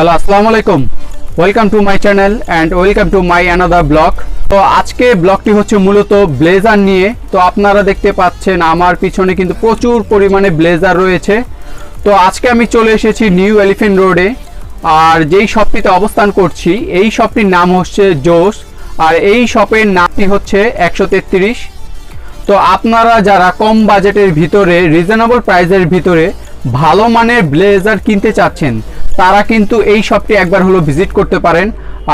Hello, আসসালামু আলাইকুম। Welcome to my channel and welcome to my another blog তো আজকে ব্লগটি হচ্ছে মূলত ব্লেজার নিয়ে। তো আপনারা দেখতে পাচ্ছেন আমার পিছনে কিন্তু প্রচুর পরিমাণে ব্লেজার রয়েছে। তো আজকে আমি চলে এসেছি নিউ এলিফেন্ট রোডে। আর যেই শপটিতে অবস্থান করছি, এই শপটির নাম হচ্ছে জোস। আর এই শপের নামটি হচ্ছে একশো তেত্রিশ। তো আপনারা যারা কম বাজেটের ভিতরে রিজনেবল প্রাইসের ভিতরে ভালো মানের ব্লেজার কিনতে চাচ্ছেন তারা কিন্তু এই শপটি একবার হলো ভিজিট করতে পারেন।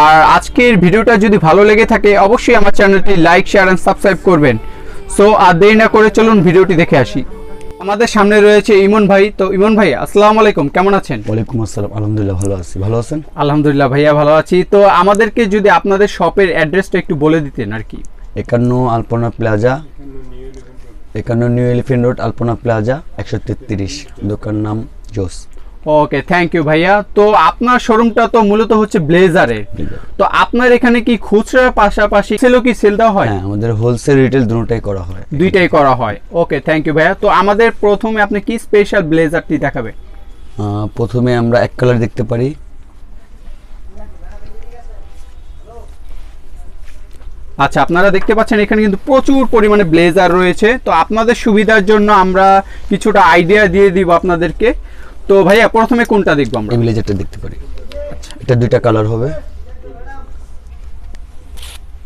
আর আজকের ভিডিওটা যদি ভালো লেগে থাকে অবশ্যই আমার চ্যানেলটি লাইক শেয়ার অ্যান্ড সাবস্ক্রাইব করবেন। সো আর দেরি না করে চলুন ভিডিওটি দেখে আসি। আমাদের সামনে রয়েছে ইমন ভাই। তো ইমন ভাই আসসালামু আলাইকুম। কেমন আছেন? ওয়ালাইকুম আসসালাম। আলহামদুলিল্লাহ ভালো আছি। ভালো আছেন? আলহামদুলিল্লাহ ভাইয়া ভালো আছি। তো আমাদেরকে যদি আপনাদের শপের অ্যাড্রেসটা একটু বলে দিতেন আর কি। একান্ন আলপনা প্লাজা একান্ন new elephant road Alpana plaza একশো তেত্রিশ। দোকান নাম জোস। ওকে থ্যাংক ইউ ভাইয়া। তো আপনার শোরুমটা তো মূলত হচ্ছে ব্লেজারের তো আপনার এখানে কি খুচরা পাশাপাশি সেলও কি সেল দেওয়া হয়? হ্যাঁ আমাদের হোলসেল রিটেল দুটোটাই করা হয় দুইটাই করা হয়। ওকে থ্যাংক ইউ ভাইয়া। তো আমাদের প্রথমে আপনি কি স্পেশাল ব্লেজারটি দেখাবে প্রথমে আমরা এক কালার দেখতে পারি। আচ্ছা আপনারা দেখতে পাচ্ছেন এখানে কিন্তু প্রচুর পরিমাণে ব্লেজার রয়েছে। তো আপনাদের সুবিধার জন্য আমরা কিছুটা আইডিয়া দিয়ে দিব আপনাদেরকে। তো ভাইয়া প্রথমে কোনটা দেখব আমরা? এই ব্লেজারটা দেখতে পারি। এটা দুইটা কালার হবে।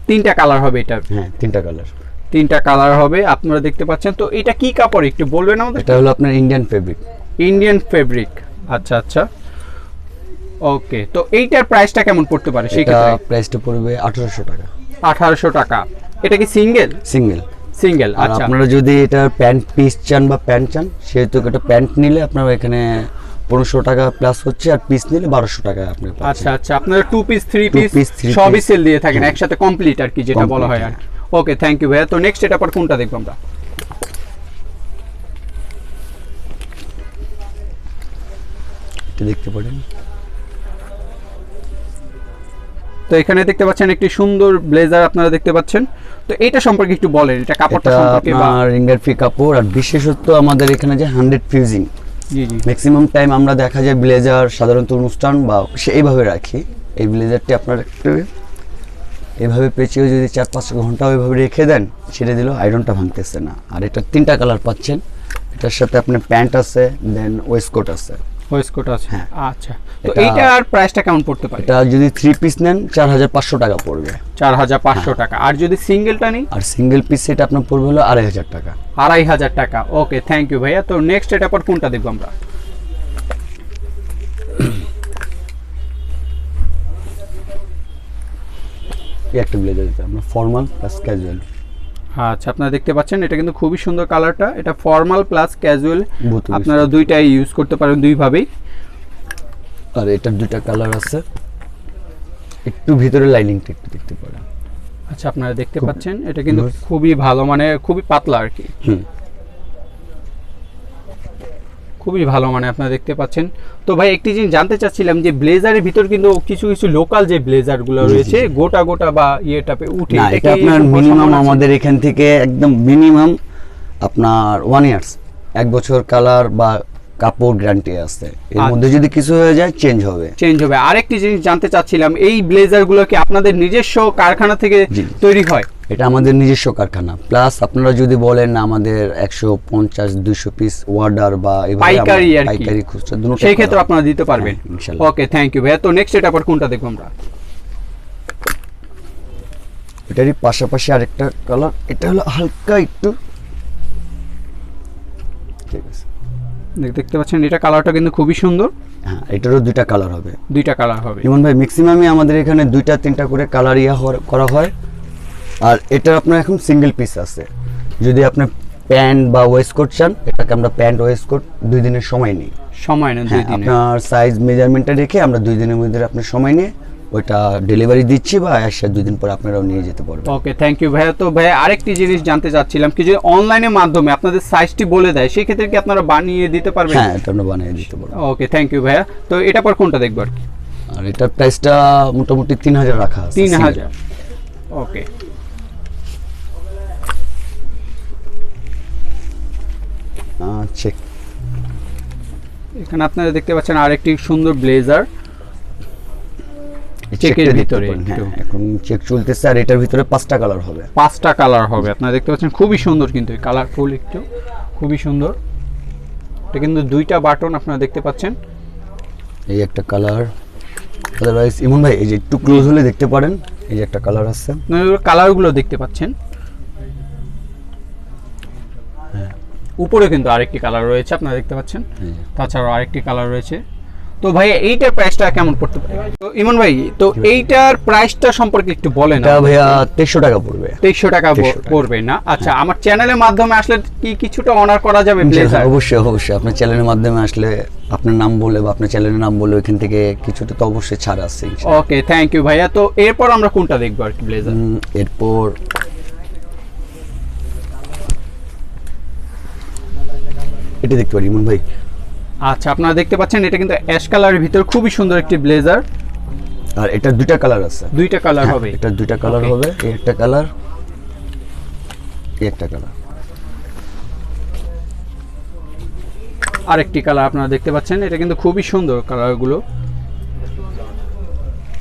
তিনটা কালার হবে এটা। হ্যাঁ তিনটা কালার তিনটা কালার হবে আপনারা দেখতে পাচ্ছেন। তো এটা কি কাপড়? একটু বলবেন আমাদের? এটা হলো আপনার ইন্ডিয়ান ফেব্রিক ইন্ডিয়ান ফেব্রিক আচ্ছা আচ্ছা। ওকে তো এইটার প্রাইসটা কেমন পড়তে পারে ক্ষেত্রে? প্রাইসটা পড়বে আঠারোশো টাকা। আঠারোশো টাকা। এটা কি সিঙ্গেল সিঙ্গেল সিঙ্গেল আচ্ছা। আপনারা যদি এটা প্যান্ট পিস চান বা প্যান্ট চান সেহেতু একটা প্যান্ট নিলে আপনার এখানে পনেরোশো টাকা প্লাস হচ্ছে আর পিস নিলে বারোশো টাকা আপনি আচ্ছা আচ্ছা। আপনারা টু পিস থ্রি পিস সবই সেল দিয়ে থাকেন। একসাথে কমপ্লিট আর কি যেটা বলা হয় আর ওকে থ্যাংক ইউ ভাইয়া। তো নেক্সট এটা পর কোনটা দেখব আমরা? দেখতে পারেন। তো এখানে দেখতে পাচ্ছেন একটি সুন্দর ব্লেজার আপনারা দেখতে পাচ্ছেন। তো এটা সম্পর্কে একটু বলেন এটা কাপড়টা সম্পর্কে বা আপনার রিঙ্গার ফি কাপড় আর বিশেষত আমাদের এখানে যে হান্ড্রেড ফিউজিং। জি জি। ম্যাক্সিমাম টাইম আমরা দেখা যায় ব্লেজার সাধারণত অনুষ্ঠান বা এইভাবে রাখি। এই ব্লেজারটি আপনার একটু এভাবে পেঁচিয়ে যদি চার পাঁচ ঘণ্টা ওইভাবে রেখে দেন ছেড়ে দিলেও আয়রনটা ভাঙতেছে না। আর এটা তিনটা কালার পাচ্ছেন। এটার সাথে আপনার প্যান্ট আছে দেন ওয়েস্টকোট আছে। ওয়েস্টকোট আছে। হ্যাঁ। আচ্ছা। তো এটা- এইটার প্রাইসটা কেমন পড়তে পারে? এটা যদি থ্রি পিস নেন চার হাজার পাঁচশো টাকা পড়বে। চার হাজার পাঁচশো হ্যাঁ। টাকা। আর যদি সিঙ্গেলটা নিই? আর সিঙ্গেল পিস সেটা আপনার পড়বে হলো আড়াই হাজার টাকা। আড়াই হাজার টাকা। ওকে থ্যাংক ইউ ভাইয়া। তো নেক্সট এটা পর কোনটা দেখব আমরা? একটা ব্লেজার দিতে আমরা ফর্মাল প্লাস ক্যাজুয়াল আচ্ছা আপনারা দেখতে পাচ্ছেন এটা কিন্তু খুবই সুন্দর কালারটা। এটা ফর্মাল প্লাস ক্যাজুয়াল আপনারা দুইটাই ইউজ করতে পারেন দুইভাবেই। আর এটার দুইটা কালার আছে। একটু ভিতরে লাইনিংটা একটু দেখতে পারেন। আচ্ছা আপনারা দেখতে পাচ্ছেন এটা কিন্তু খুবই ভালো মানে খুবই পাতলা আর কি। হুম। খুবই ভালো মানে আপনারা দেখতে পাচ্ছেন। তো ভাই একটি জিনিস জানতে চাচ্ছিলাম যে ব্লেজারের ভিতর কিন্তু কিছু কিছু লোকাল যে ব্লেজারগুলো রয়েছে গোটা গোটা বা ইয়ে টাপে উঠে এটা আপনার মিনিমাম আমাদের এখান থেকে একদম মিনিমাম আপনার ওয়ান ইয়ার্স এক বছর কালার বা কাপড় গ্যারান্টি আছে। এর আচ্ছা। মধ্যে যদি কিছু হয়ে যায় চেঞ্জ হবে। চেঞ্জ হবে। আরেকটি জিনিস জানতে চাচ্ছিলাম এই ব্লেজারগুলো কি আপনাদের নিজস্ব কারখানা থেকে তৈরি হয়? এটা আমাদের নিজস্ব কারখানা। প্লাস আপনারা যদি বলেন আমাদের একশো পঞ্চাশ দুইশো পিস অর্ডার বা পাইকারি। পাইকারি খুচরা সেই ক্ষেত্রে আপনারা দিতে পারবেন। ওকে থ্যাংক ইউ ভাইয়া তো নেক্সট এটা আবার কোনটা দেখব আমরা? এটারই পাশাপাশি আরেকটা কালার এটা হলো হালকা একটু। ঠিক আছে। দেখ- দেখতে পাচ্ছেন এটা কালারটা কিন্তু খুবই সুন্দর। হ্যাঁ এটারও দুইটা কালার হবে। দুইটা কালার হবে। যেমন ভাই ম্যাক্সিমামই আমাদের এখানে দুইটা তিনটা করে কালার ইয়া করা হয়। আর এটা আপনার এখন সিঙ্গেল পিস আছে। যদি আপনি প্যান্ট বা ওয়েস্টকোট চান এটাকে আমরা প্যান্ট ওয়েস্টকোট দুই দিনের সময় নিই। সময় না দুই হ্যাঁ দিনে আপনার সাইজ মেজারমেন্টটা রেখে আমরা দুই দিনের মধ্যে আপনার সময় নিয়ে ওইটা ডেলিভারি দিচ্ছি বা এসে দুই দিন পর আপনারাও নিয়ে যেতে পারবেন। ওকে থ্যাংক ইউ ভাইয়া। তো ভাইয়া আরেকটি জিনিস জানতে চাচ্ছিলাম কি যে অনলাইনের মাধ্যমে আপনাদের সাইজটি বলে দেয় সেই ক্ষেত্রে কি আপনারা বানিয়ে দিতে পারবেন? হ্যাঁ এটা আমরা বানিয়ে দিতে পারব। ওকে থ্যাংক ইউ ভাইয়া। তো এটা পর কোনটা দেখব আর কি? আর এটার প্রাইসটা মোটামুটি তিন হাজার রাখা আছে তিন। হাজার। ওকে check। এখানে আপনারা দেখতে পাচ্ছেন আরেকটি সুন্দর ব্লেজার। চেকের ভিতরে হ্যাঁ। এখন চেক চলতেছে আর এটার ভিতরে পাঁচটা কালার হবে। পাঁচটা কালার হবে আপনারা দেখতে পাচ্ছেন খুবই সুন্দর কিন্তু কালারফুল একটু খুবই সুন্দর। এটা কিন্তু দুইটা বাটন আপনারা দেখতে পাচ্ছেন। এই একটা কালার আদারওয়াইজ ইমন ভাই এই যে একটু ক্লোজ হলে দেখতে পারেন এই যে একটা কালার আছে। কালারগুলো দেখতে পাচ্ছেন। উপরে কিন্তু আরেকটি কালার রয়েছে আপনারা দেখতে পাচ্ছেন। তাছাড়াও আরেকটি কালার রয়েছে। তো ভাই এইটার প্রাইসটা কেমন পড়তে পারে? তো ইমন ভাই তো এইটার প্রাইসটা সম্পর্কে একটু বলেন এটা ভাইয়া তেইশশো টাকা পড়বে। তেইশশো টাকা 2300 টাকা। পড়বে না? আচ্ছা আমার চ্যানেলের মাধ্যমে আসলে কি কিছুটা অনার করা যাবে ব্লেজার অবশ্যই অবশ্যই। আপনার চ্যানেলের মাধ্যমে আসলে আপনার নাম বলে বা আপনার চ্যানেলের নাম বলে ওইখান থেকে কিছুটা তো অবশ্যই ছাড় আছে ওকে থ্যাংক ইউ ভাইয়া। তো এরপর আমরা কোনটা দেখব আর কি ব্লেজার এরপর এটা দেখতে পারি ইমন ভাই। আচ্ছা আপনারা দেখতে পাচ্ছেন এটা কিন্তু অ্যাশ কালারের ভিতর খুবই সুন্দর একটি ব্লেজার। আর এটা দুইটা কালার আছে। দুইটা কালার হবে। এটা দুইটা কালার হবে এই একটা কালার এই একটা কালার। আরেকটি কালার আপনারা দেখতে পাচ্ছেন এটা কিন্তু খুবই সুন্দর কালারগুলো।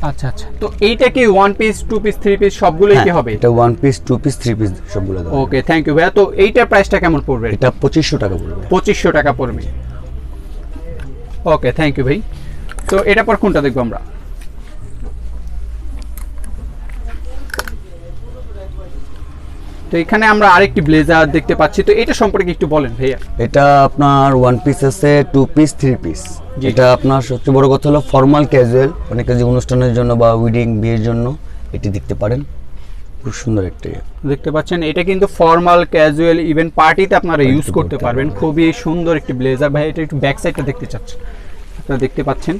আচ্ছা আচ্ছা। তো এইটা কি one piece two piece three piece সবগুলোই কি হবে? এটা one piece two piece three piece সবগুলো ওকে থ্যাংক ইউ ভাইয়া। তো এইটার প্রাইসটা কেমন পড়বে? এটা পঁচিশশো টাকা পড়বে। পঁচিশশো টাকা পড়বে। ওকে থ্যাংক ইউ ভাই। তো এটা পর কোনটা দেখব আমরা? তো এখানে আমরা আরেকটি ব্লেজার দেখতে পাচ্ছি। তো এটা সম্পর্কে একটু বলেন ভাইয়া। এটা আপনার ওয়ান পিস আছে টু পিস থ্রি পিস। এটা আপনার সবচেয়ে বড় কথা হলো ফর্মাল ক্যাজুয়াল অনেক যে অনুষ্ঠানের জন্য বা উইডিং বিয়ের জন্য এটি দেখতে পারেন। খুব সুন্দর একটি দেখতে পাচ্ছেন এটা কিন্তু ফর্মাল ক্যাজুয়াল ইভেন পার্টিতে আপনারা ইউজ করতে করতে পারবেন। খুবই সুন্দর একটি ব্লেজার। ভাই এটা একটু ব্যাক সাইডটা দেখতে চাচ্ছেন আপনারা দেখতে পাচ্ছেন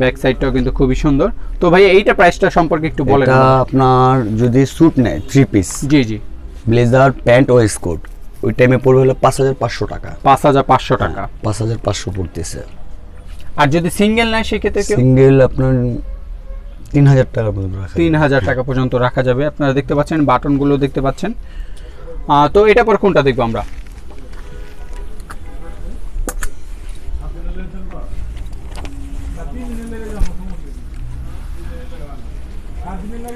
ব্যাক সাইডটাও কিন্তু খুবই সুন্দর। তো ভাই এইটা প্রাইসটা সম্পর্কে একটু বলেন এটা আপনার যদি স্যুট নেয় থ্রি পিস জি জি। ব্লেজার প্যান্ট ও স্কোট। ওই টাইমে পড়বে হলো পাঁচ হাজার পাঁচশো টাকা। পাঁচ হাজার পাঁচশো টাকা। পাঁচ হাজার পাঁচশো পড়তেছে। আর যদি সিঙ্গেল নেয় সেক্ষেত্রে সিঙ্গেল আপনার তিন হাজার টাকা পর্যন্ত তিন হাজার টাকা পর্যন্ত রাখা যাবে। আপনারা দেখতে পাচ্ছেন বাটনগুলো দেখতে পাচ্ছেন। তো এটা পর কোনটা দেখব আমরা?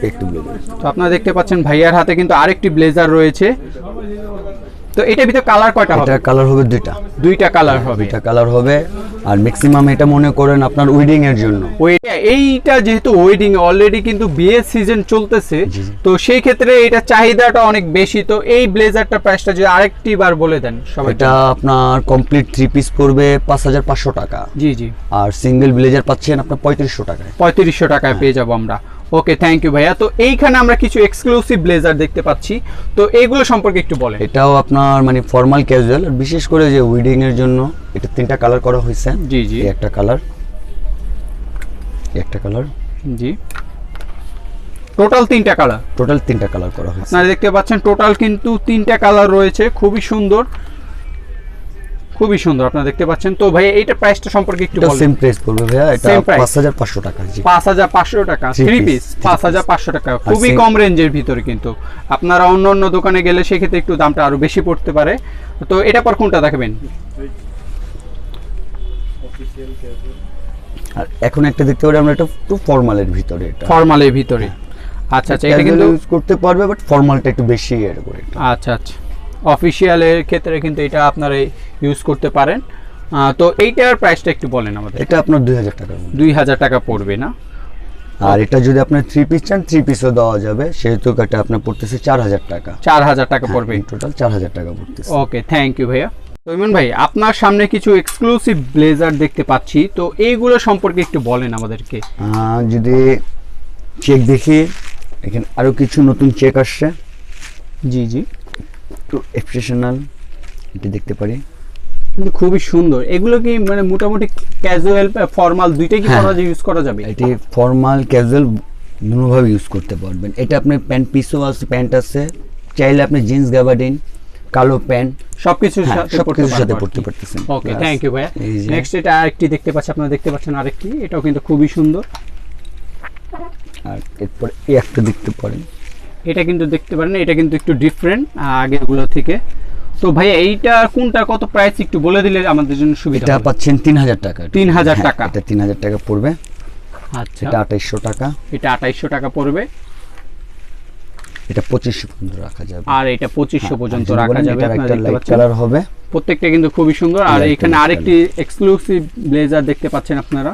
একটু ব্লেজার তো আপনারা দেখতে পাচ্ছেন ভাইয়ার হাতে কিন্তু আরেকটি ব্লেজার রয়েছে। তো এটার ভিতরে কালার কয়টা হবে? এটা কালার হবে দুইটা। দুইটা কালার হবে। এটা কালার হবে। আর ম্যাক্সিমাম এটা মনে করেন আপনার উইডিং এর জন্য। এইটা যেহেতু ওয়েডিং অলরেডি কিন্তু বিয়ের সিজন চলতেছে। তো সেই ক্ষেত্রে এটা চাহিদাটা অনেক বেশি। তো এই ব্লেজারটা প্রাইসটা যদি আরেকটি বার বলে দেন সবাই এটা আপনার কমপ্লিট থ্রি পিস পড়বে পাঁচ হাজার পাঁচশো টাকা। জি জি। আর সিঙ্গেল ব্লেজার পাচ্ছেন আপনার পঁয়ত্রিশশো টাকায়। পঁয়ত্রিশশো টাকায় পেয়ে যাব আমরা। ওকে থ্যাংক ইউ ভাইয়া। তো এইখানে আমরা কিছু এক্সক্লুসিভ ব্লেজার দেখতে পাচ্ছি। তো এইগুলো সম্পর্কে একটু বলেন। এটাও আপনার মানে ফর্মাল ক্যাজুয়াল আর বিশেষ করে যে উইডিং এর জন্য এটা তিনটা কালার করা হয়েছে। জি জি। একটা কালার একটা কালার জি। টোটাল তিনটা কালার টোটাল তিনটা কালার করা হয়েছে। আপনারা দেখতে পাচ্ছেন টোটাল কিন্তু তিনটা কালার রয়েছে। খুবই সুন্দর। খুবই সুন্দর আপনারা দেখতে পাচ্ছেন। তো ভাই এইটা প্রাইসটা সম্পর্কে একটু বলেন। সেম প্রাইস পড়বে ভাইয়া এটা Same price? পাঁচ হাজার পাঁচশো টাকা জি। পাঁচ হাজার পাঁচশো টাকা Three থ্রি পিস three পাঁচ হাজার পাঁচশো টাকা। খুবই কম রেঞ্জের ভিতরে কিন্তু। আপনারা অন্য অন্য দোকানে গেলে সেক্ষেত্রে একটু দামটা আরও বেশি পড়তে পারে। তো এটা পর কোনটা দেখাবেন? আর এখন একটা দেখতে পারি আমরা এটা একটু ফর্মালের ভিতরে এটা। ফর্মালের ভিতরে। আচ্ছা আচ্ছা এটা কিন্তু ইউজ করতে পারবে বাট ফর্মালটা একটু বেশি এর করে আচ্ছা আচ্ছা। অফিসিয়ালের ক্ষেত্রে কিন্তু এটা আপনারা ইউজ করতে পারেন। তো এইটার প্রাইসটা একটু বলেন আমাদের। এটা আপনার দুই হাজার মধ্যে। দুই হাজার টাকা পড়বে না। আর এটা যদি আপনার থ্রি পিস চান থ্রি পিসও দেওয়া যাবে। সেহেতু এটা আপনার পড়তেছে চার হাজার টাকা। চার হাজার টাকা পড়বে। টোটাল চার হাজার টাকা পড়তেছে। ওকে থ্যাংক ইউ ভাইয়া। তো ইমন ভাই আপনার সামনে কিছু এক্সক্লুসিভ ব্লেজার দেখতে পাচ্ছি। তো এইগুলো সম্পর্কে একটু বলেন আমাদেরকে। যদি চেক দেখি এখানে আরও কিছু নতুন চেক আসছে। জি জি। একটু এক্সপ্রেশনাল এটি দেখতে পারি। কিন্তু খুবই সুন্দর। এগুলো কি মানে মোটামুটি ক্যাজুয়াল ফর্মাল দুইটাই কি হ্যাঁ। করা ইউজ করা যাবে? এটি ফর্মাল ক্যাজুয়াল দুভাবে ইউজ করতে পারবেন। এটা আপনার প্যান্ট পিসও আছে প্যান্ট আছে। চাইলে আপনি জিন্স গাবাডিন কালো প্যান্ট সবকিছুর হ্যাঁ, সাথে সবকিছুর সাথে পড়তে পারতেছেন। ওকে থ্যাংক ইউ ভাইয়া। নেক্সট এটা আরেকটি দেখতে পাচ্ছি আপনারা দেখতে পাচ্ছেন আরেকটি। এটাও কিন্তু খুবই সুন্দর। আর এরপর এই একটা দেখতে পারেন। এটা কিন্তু দেখতে পারেন এটা কিন্তু একটু ডিফারেন্ট আগেরগুলো থেকে। তো ভাইয়া এইটা কোনটা কত প্রাইস একটু বলে দিলে আমাদের জন্য সুবিধা এটা পাচ্ছেন তিন হাজার টাকা। 3000 হ্যাঁ, টাকা। এটা তিন হাজার টাকা পড়বে। আচ্ছা। এটা আঠাইশশো টাকা। এটা আঠাইশশো টাকা পড়বে। এটা পঁচিশশো পর্যন্ত রাখা যাবে। আর এটা পঁচিশশো পর্যন্ত রাখা যাবে আপনারা একটা দেখতে লাইট পাচ্ছেন। কালার হবে। প্রত্যেকটা কিন্তু খুবই সুন্দর। আর এখানে আরেকটি এক্সক্লুসিভ ব্লেজার দেখতে পাচ্ছেন আপনারা।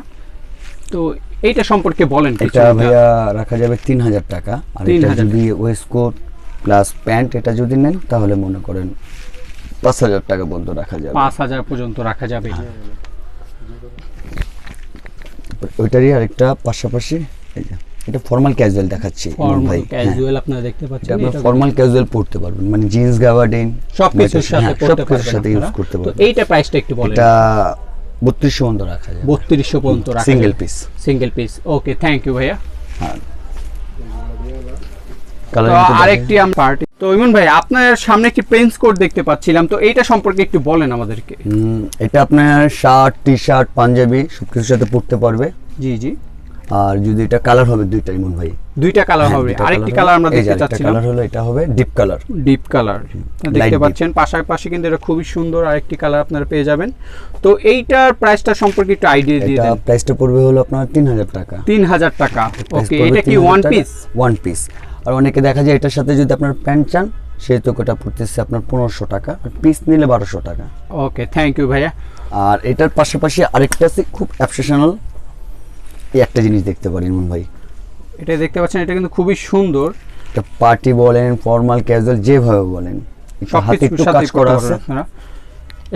তো এইটা সম্পর্কে বলেন এটা ভাইয়া রাখা যাবে তিন হাজার টাকা। আর এটা যদি ওয়েস্টকোট প্লাস প্যান্ট এটা যদি নেন তাহলে মনে করেন পাঁচ হাজার টাকা পর্যন্ত রাখা যাবে। পাঁচ হাজার পর্যন্ত রাখা যাবে। হ্যাঁ। ওইটারই আরেকটা পাশাপাশি এই যে এটা ফর্মাল ক্যাজুয়াল দেখাচ্ছি ভাই। হ্যাঁ। ক্যাজুয়াল আপনারা দেখতে পাচ্ছেন এটা ফর্মাল ক্যাজুয়াল পড়তে পারবেন। মানে জিন্স গাবার্ডিন সবকিছুর সাথে পড়তে সবকিছুর পারবেন সাথে ইউজ। করতে তো পারবেন। এইটা প্রাইসটা একটু বলেন। এটা বত্রিশশো পর্যন্ত রাখা যায় বত্রিশশো পর্যন্ত রাখা single piece single piece okay thank you ভাইয়া। হ্যাঁ। আরেকটি পার্টি তো ইমন ভাই আপনার সামনে একটি পেন্স কোড দেখতে পাচ্ছিলাম তো এইটা সম্পর্কে একটু বলেন আমাদেরকে। এটা আপনার শার্ট টি শার্ট পাঞ্জাবি সবকিছুর সাথে পড়তে পারবে। জি জি। আর যদি এটা কালার হবে দুইটা ইমন ভাই দুইটা কালার হবে। আরেকটি কালার আমরা দেখতে চাচ্ছিলাম। কালার হলো এটা হবে ডিপ কালার ডিপ কালার দেখতে. পাচ্ছেন পাশাপাশি কিন্তু এটা খুবই সুন্দর আরেকটি কালার আপনারা পেয়ে যাবেন। তো এইটার প্রাইসটা সম্পর্কে একটু আইডিয়া দিয়ে এটা দেন। প্রাইসটা পড়বে হলো আপনার তিন হাজার টাকা। তিন হাজার টাকা। ওকে এটা কি ওয়ান পিস ওয়ান পিস আর অনেকে দেখা যায় এটার সাথে যদি আপনার প্যান্ট চান সেহেতু ওটা পড়তেছে আপনার পনেরোশো টাকা। আর পিস নিলে বারোশো টাকা। ওকে থ্যাংক ইউ ভাইয়া। আর এটার পাশাপাশি আরেকটা আছে খুব অ্যাপসেশনাল এই একটা জিনিস দেখতে পারেন ইমন ভাই। এটা দেখতে পাচ্ছেন এটা কিন্তু খুবই সুন্দর। এটা পার্টি বলেন ফর্মাল ক্যাজুয়াল যেভাবে বলেন। হাতে একটু কাজ করা আছে।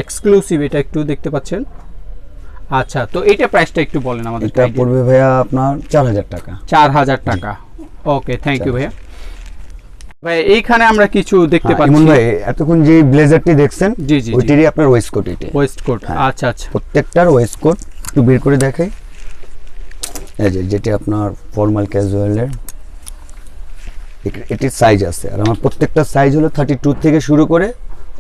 এক্সক্লুসিভ এটা একটু দেখতে পাচ্ছেন। আচ্ছা তো এইটা প্রাইসটা একটু বলেন আমাদের এটা পড়বে ভাইয়া আপনার চার হাজার টাকা। চার হাজার টাকা। ওকে থ্যাংক ইউ ভাইয়া। ভাই এইখানে আমরা কিছু দেখতে হ্যাঁ, ইমন পাচ্ছি ভাই এতক্ষণ যে ব্লেজারটি দেখছেন জি, জি, জি। আপনার ওয়েস্ট কোট এটি ওয়েস্ট কোট। আচ্ছা আচ্ছা। প্রত্যেকটার ওয়েস্ট কোট একটু বের করে দেখাই। যেটি আপনার ফর্মাল ক্যাজুয়ালের এটির সাইজ আছে। আর আমার প্রত্যেকটা সাইজ হলো থার্টি টু থেকে শুরু করে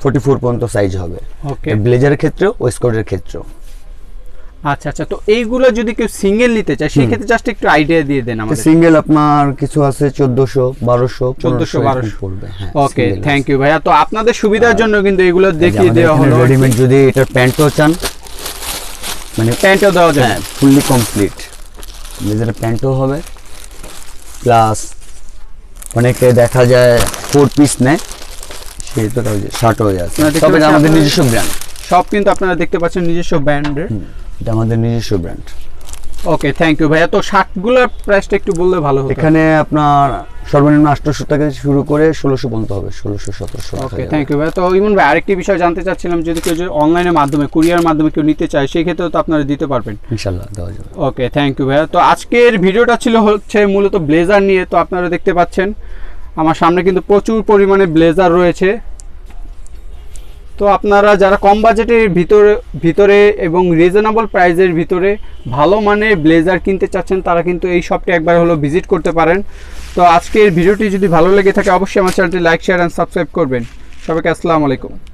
ফোর্টি ফোর পর্যন্ত সাইজ হবে। ওকে ব্লেজারের ক্ষেত্রেও ওয়েস্ট কোটের ক্ষেত্রেও। আচ্ছা আচ্ছা তো এইগুলো যদি কেউ সিঙ্গেল নিতে চায় সেই ক্ষেত্রে জাস্ট একটু আইডিয়া দিয়ে দেন আমাদের। সিঙ্গেল আপনার কিছু আছে চোদ্দশো বারোশো 1400, 1200 পড়বে হ্যাঁ ওকে থ্যাংক ইউ ভাইয়া। তো আপনাদের সুবিধার জন্য কিন্তু এগুলো দেখিয়ে দেওয়া হলো। রেডিমেড যদি এটার প্যান্টও চান মানে প্যান্টও দেওয়া যাবে। হ্যাঁ ফুললি কমপ্লিট ব্লেজারের প্যান্টও হবে প্লাস অনেকে দেখা যায় ফোর পিস নেয় সেহেতু শার্ট হয়ে যাচ্ছে তবে আমাদের নিজস্ব ব্র্যান্ড সব কিন্তু আপনারা দেখতে পাচ্ছেন নিজস্ব ব্র্যান্ডের এটা আমাদের নিজস্ব ব্র্যান্ড ওকে থ্যাংক ইউ ভাইয়া। তো শার্টগুলোর প্রাইসটা একটু বললে ভালো হতো। এখানে আপনার সর্বনিম্ন আটশোশো টাকা থেকে শুরু করে ষোলোশো পর্যন্ত হবে ষোলোশো সতেরোশো ওকে থ্যাংক ইউ ভাই তো ইমন ভাই আরেকটি বিষয় জানতে চাচ্ছিলাম যদি কেউ অনলাইনের মাধ্যমে কুরিয়ার মাধ্যমে কেউ নিতে চায় সেই ক্ষেত্রেও তো আপনারা দিতে পারবেন। ইনশাল্লাহ দেওয়া যাবে। ওকে থ্যাংক ইউ ভাইয়া। তো আজকের ভিডিওটা ছিল হচ্ছে মূলত ব্লেজার নিয়ে তো আপনারা দেখতে পাচ্ছেন আমার সামনে কিন্তু প্রচুর পরিমাণে ব্লেজার রয়েছে। তো আপনারা যারা কম বাজেটের ভিতরে ভিতরে এবং রিজনেবল প্রাইজের ভিতরে ভালো মানের ব্লেজার কিনতে চাচ্ছেন, তারা কিন্তু এই শপটি একবার হলো ভিজিট করতে পারেন। তো আজকের ভিডিওটি যদি ভালো লেগে থাকে, অবশ্যই আমার চ্যানেলটি লাইক শেয়ার অ্যান্ড সাবস্ক্রাইব করবেন। সবাইকে আসসালামু আলাইকুম।